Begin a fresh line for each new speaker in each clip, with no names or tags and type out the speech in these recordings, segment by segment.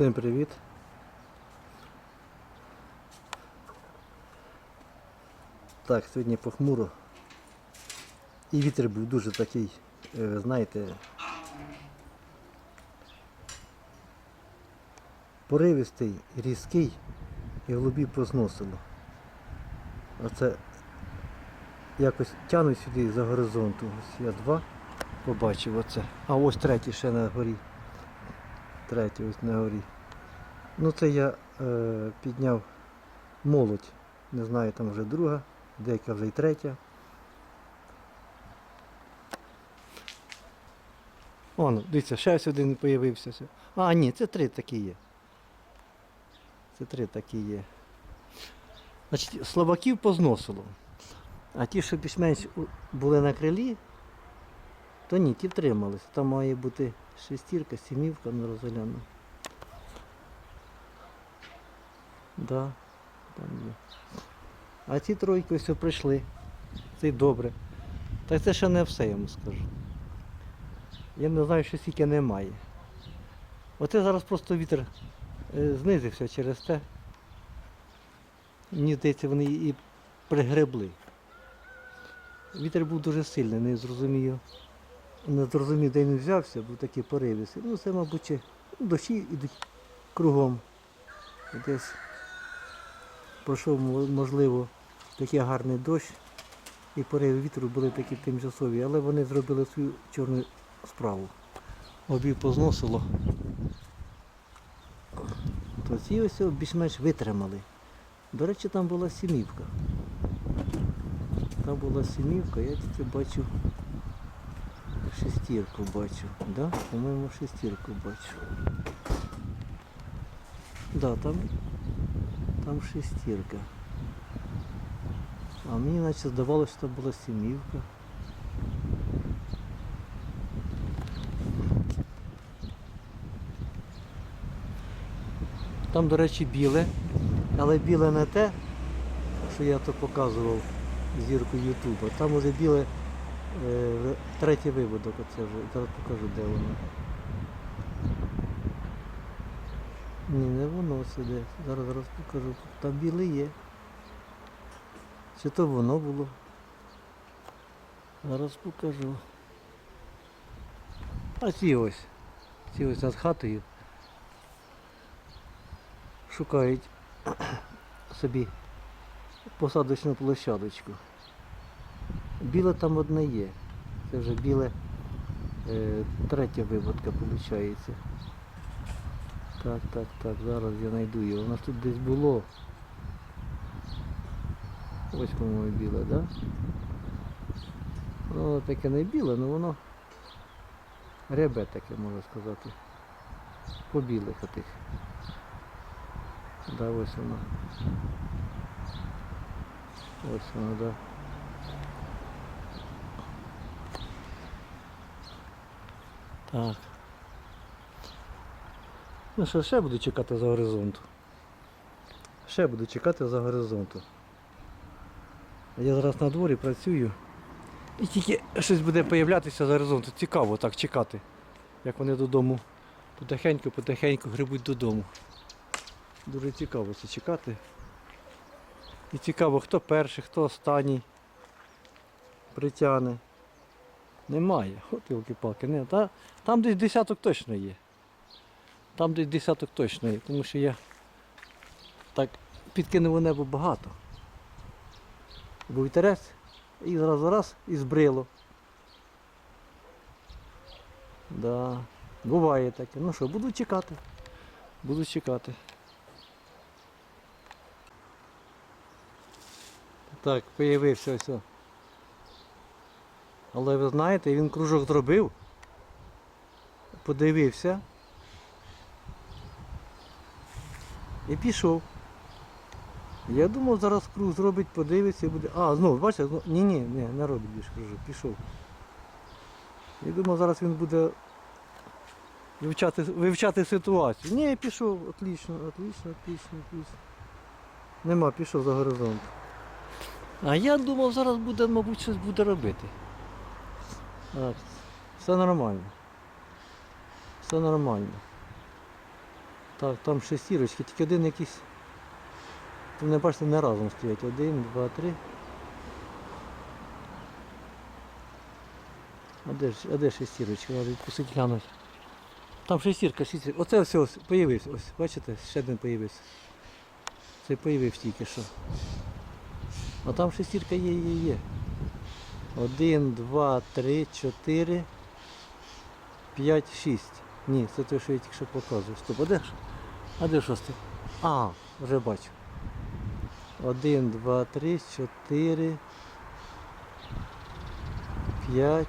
Всім привіт. Так, сьогодні похмуро. І вітер був дуже такий, е, знаєте, поривистий, різкий і голубі позносило. Оце якось тягнуть сюди за горизонту. Ось я два побачив оце. А ось третій ще на горі. Третій ось на горі. Ну це я е, підняв молодь. Не знаю, там вже друга, деяка вже й третя. О, ну, дивіться, ще ось один появився. ся. А, ні, це три такі є. Це три такі є. Значить, слабаків позносило. А ті, що більш-менш були на крилі, то ні, ті втримались. Там має бути шестірка, сімівка, не розгляну. Да, там є. А ці тройки ось прийшли. Це й добре. Та це ще не все, я вам скажу. Я не знаю, що стільки немає. Оце зараз просто вітер е, знизився через те. Мені здається, вони і пригребли. Вітер був дуже сильний, не зрозумів. Не зрозумів, де він взявся, був такий поривистий. Ну це, мабуть, дощі йдуть кругом. Десь пройшов, можливо, такий гарний дощ, і пориви вітру були такі тимчасові, але вони зробили свою чорну справу. Обів позносило. То ці ось більш-менш витримали. До речі, там була сімівка. Там була сімівка, я тільки бачу шестірку бачу. Да? По-моєму, шестірку бачу. Да, там, там шестірка. А мені наче здавалося, що була сімівка. Там, до речі, біле, але біле не те, що я то показував зірку Ютуба. Там уже біле третій виводок, оце вже. Зараз покажу, де воно. Ні, не воно сюди. Зараз зараз покажу. Там біле є. Чи то воно було? Зараз покажу. А ці ось. Ці ось над хатою. Шукають собі посадочну площадочку. Біле там одне є. Це вже біле е, третя виводка виходить. Так, так, так, зараз я знайду його. У нас тут десь було. Ось, по-моєму, біле, так? Да? Ну, воно таке не біле, але воно рябе таке, можна сказати. По білих отих. Да, ось воно. Ось воно, да. Так. Ну що, ще буду чекати за горизонту. Ще буду чекати за горизонту. Я зараз на дворі працюю. І тільки щось буде появлятися за горизонту. Цікаво так чекати. Як вони додому потихеньку-потихеньку грибуть додому. Дуже цікаво це чекати. І цікаво, хто перший, хто останній притягне. Немає. От палки не. Та, там десь десяток точно є. Там десь десяток точно є, тому що я так підкинув у небо багато. Був вітерець і зараз раз і збрило. Да. Буває таке. Ну що, буду чекати. Буду чекати. Так, появився ось. Але ви знаєте, він кружок зробив, подивився і пішов. Я думав, зараз круг зробить, подивиться і буде. А, знову, бачите, ні, ні, ні, не робить більше кружок, пішов. Я думав, зараз він буде вивчати, вивчати ситуацію. Ні, пішов, отлично, отлично, отлично, отлично. Нема, пішов за горизонт. А я думав, зараз буде, мабуть, щось буде робити. Все нормально. Все нормально. Так, там шестірочки, тільки один якийсь. Не бачите, не разом стоять. Один, два, три. А де а де шестірочки? Треба відпустити глянуть. Там шестірка, шестірка. Оце все ось появився. Ось, бачите, ще один появився. Це появився тільки що. А там шестірка є, є, є. Один, два, три, чотири, п'ять, шість. Ні, це те, що я тільки що показував. Стоп, а де ж? А де шостий? А, вже бачу. Один, два, три, чотири. П'ять.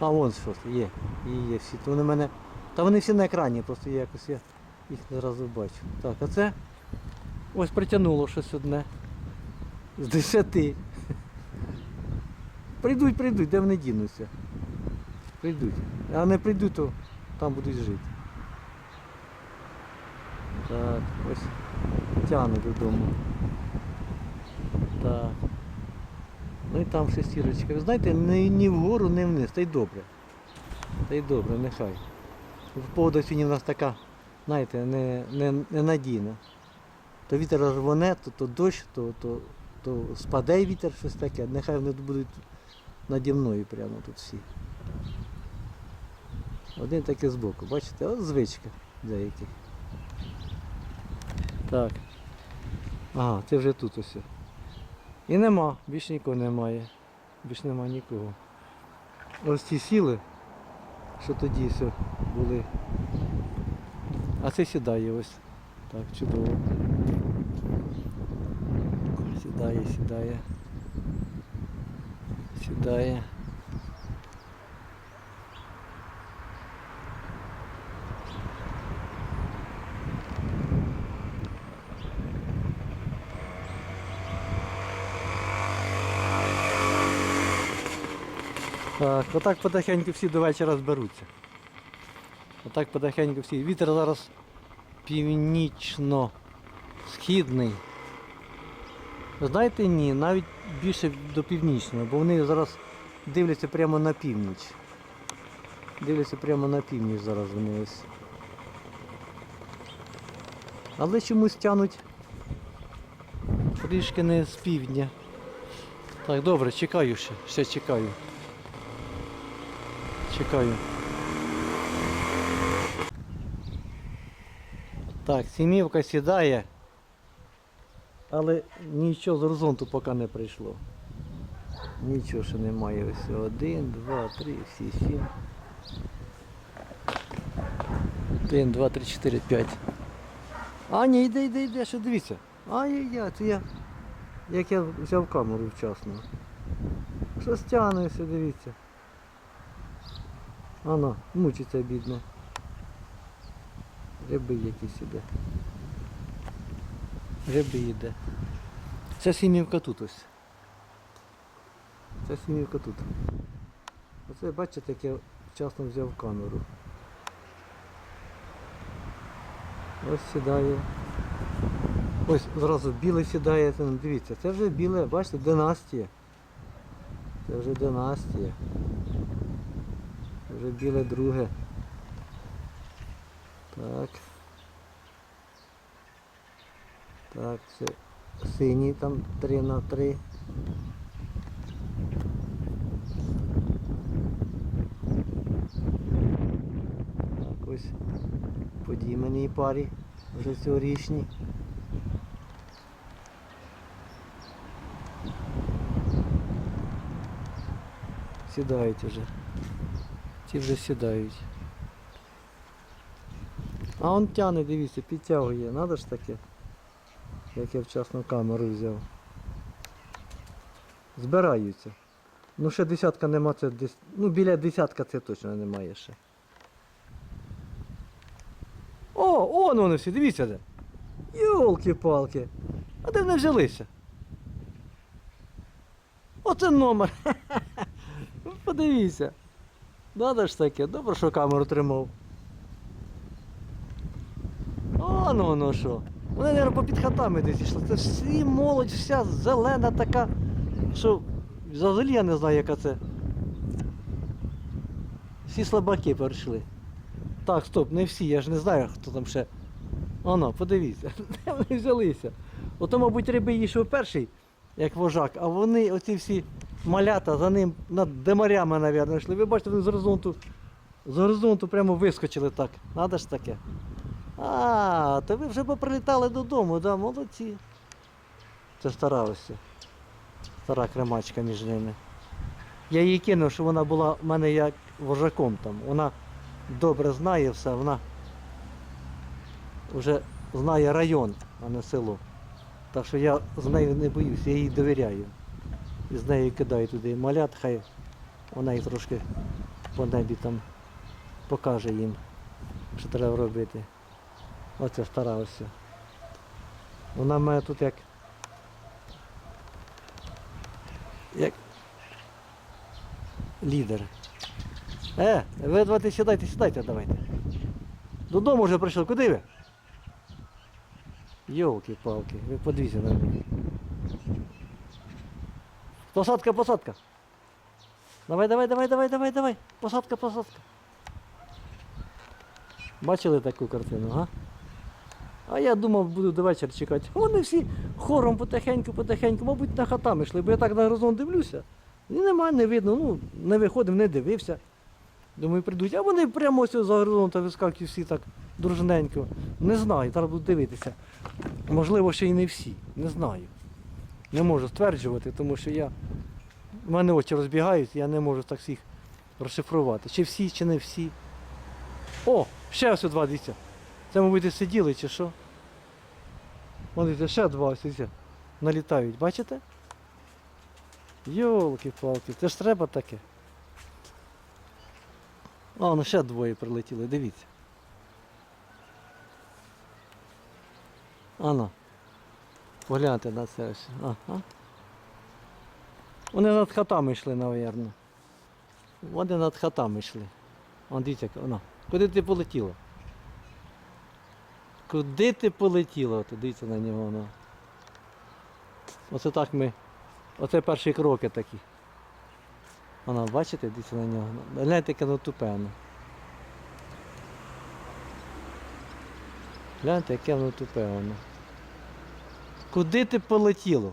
А, вон шостий, є. Є, є всі. То вони мене. Та вони всі на екрані, просто я якось я їх не разу бачу. Так, а це ось притягнуло щось одне. З десяти. Прийдуть, прийдуть, де вони дінуться. Прийдуть. А не прийдуть, то там будуть жити. Так, ось тягну додому. Так. Ну і там шестірочка. Ви знаєте, ні, ні вгору, ні вниз. Та й добре. Та й добре, нехай. Погода сьогодні в нас така, знаєте, не, не, ненадійна. То вітер рвоне, то, то дощ, то, то, то спаде вітер, щось таке. Нехай вони будуть наді мною прямо тут всі. Один такий збоку, бачите, от звичка деяких. Так. Ага, це вже тут ось. І нема, більш нікого немає. Більш нема нікого. Ось ці сіли, що тоді все були. А це сідає ось. Так, чудово. Сідає, сідає. Сідає. Так, отак потихеньку всі до вечора зберуться. Отак потихеньку всі. Вітер зараз північно-східний. Знаєте, ні, навіть більше до північного, бо вони зараз дивляться прямо на північ. Дивляться прямо на північ зараз вони ось. Але чомусь тянуть трішки не з півдня. Так, добре, чекаю ще, ще чекаю. Чекаю. Так, сімівка сідає, але нічого з горизонту поки не прийшло. Нічого ще немає. Ось один, два, три, всі сім. Один, два, три, чотири, п'ять. А, ні, йде, йде, йде, що дивіться. Ай-яй-яй, це я. Як я взяв камеру вчасно. Щось тягнеться, дивіться. Ано, мучиться бідно. Риби якісь іде. Риби їде. Ця сімівка тут ось. Ця сімівка тут. Оце бачите, як я вчасно взяв камеру. Ось сідає. Ось зразу білий сідає, ну, дивіться, це вже біле, бачите, династія. Це вже династія. Це вже біле друге. Так. Так, це синій там 3 на 3. Так, ось по дійменій парі вже цьогорічній. Сідають вже. Ті вже сідають. А он тяне, дивіться, підтягує. Надо ж таке. Як я вчасно камеру взяв. Збираються. Ну ще десятка нема, це десь. Ну біля десятка це точно немає ще. О, он вони всі, дивіться де. Йолки-палки. А де вони взялися? Оце номер. Подивіться. Надо ж таке, добре, що камеру тримав. О, ну ну що. Вони, мабуть, попід хатами десь йшли. Це всі молодь, вся зелена така, що взагалі я не знаю, яка це. Всі слабаки прийшли. Так, стоп, не всі, я ж не знаю, хто там ще. Оно, подивіться, де вони взялися. Ото, мабуть, риби йшов перший, як вожак, а вони, оці всі малята за ним над демарями, мабуть, йшли. Ви бачите, вони з горизонту, з горизонту прямо вискочили так. Надо ж таке. А, то ви вже поприлітали додому, да, молодці. Це стара ось. Стара кремачка між ними. Я їй кинув, що вона була в мене як вожаком там. Вона добре знає все, вона вже знає район, а не село. Так що я з нею не боюся, я їй довіряю. І з нею кидаю туди малят, хай вона їх трошки по небі там покаже їм, що треба робити. Оце стара ось. Вона мене тут як. Як лідер. Е, ви давайте сідайте, сідайте давайте. Додому вже прийшли. Куди ви? Йолки-палки, ви подивіться на мене. Посадка, посадка. Давай, давай, давай, давай, давай, давай. Посадка, посадка. Бачили таку картину, га? А я думав, буду до вечора чекати. Вони всі хором потихеньку, потихеньку, мабуть, на хатами йшли, бо я так на горизонт дивлюся. І немає, не видно, ну, не виходив, не дивився. Думаю, прийдуть. А вони прямо ось за горизонта вискакують всі так дружненько. Не знаю, треба буду дивитися. Можливо, ще й не всі. Не знаю. Не можу стверджувати, тому що я. У мене очі розбігаються, я не можу так всіх розшифрувати. Чи всі, чи не всі. О, ще ось два дивіться. Це, мабуть, сиділи чи що. Вон дивіться, ще два ось налітають, бачите? Йолки-палки, це ж треба таке. А, ну ще двоє прилетіли, дивіться. Ано. Погляньте на це ось. Ага. Вони над хатами йшли, напевно. Вони над хатами йшли. Вон дивіться, воно. Куди ти полетіла? Куди ти полетіла? Дивіться на нього воно. Оце так ми. Оце перші кроки такі. Воно, бачите, дивіться на нього. Гляньте, яке воно тупе. Гляньте, яке воно тупе воно. Куди ти полетіло?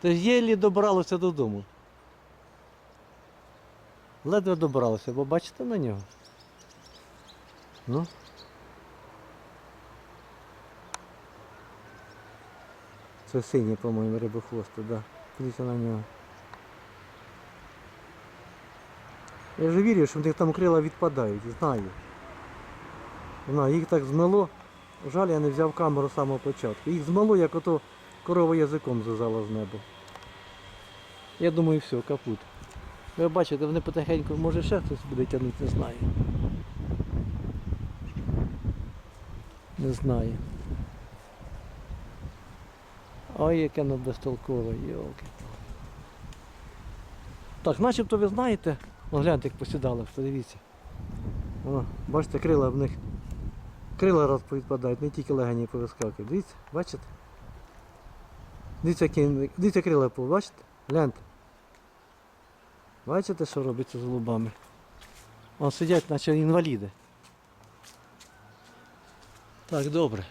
Ти єлі добралося додому. Ледве добралося, бо бачите на нього? Ну. Це синій, по-моєму, рибохвости. Да. Дивіться на нього. Я вже вірю, що в них там крила відпадають, знаю. Знаю, їх так змило. Жаль, я не взяв камеру з самого початку. Їх змило, як ото корова язиком зазала з неба. Я думаю, все, капут. Ви бачите, вони потихеньку, може ще хтось буде тягнути, не знаю. Не знаю. Ой, яке воно безтолкове, йолки. Так, начебто ви знаєте, О, гляньте, як посідали, подивіться. О, бачите, крила в них. Крила раз повідпадають, не тільки легені повискакують. Дивіться, бачите? Дивіться, які, дивіться крила, бачите? Гляньте. Бачите, що робиться з голубами? Вон сидять, наче інваліди. Так, добре.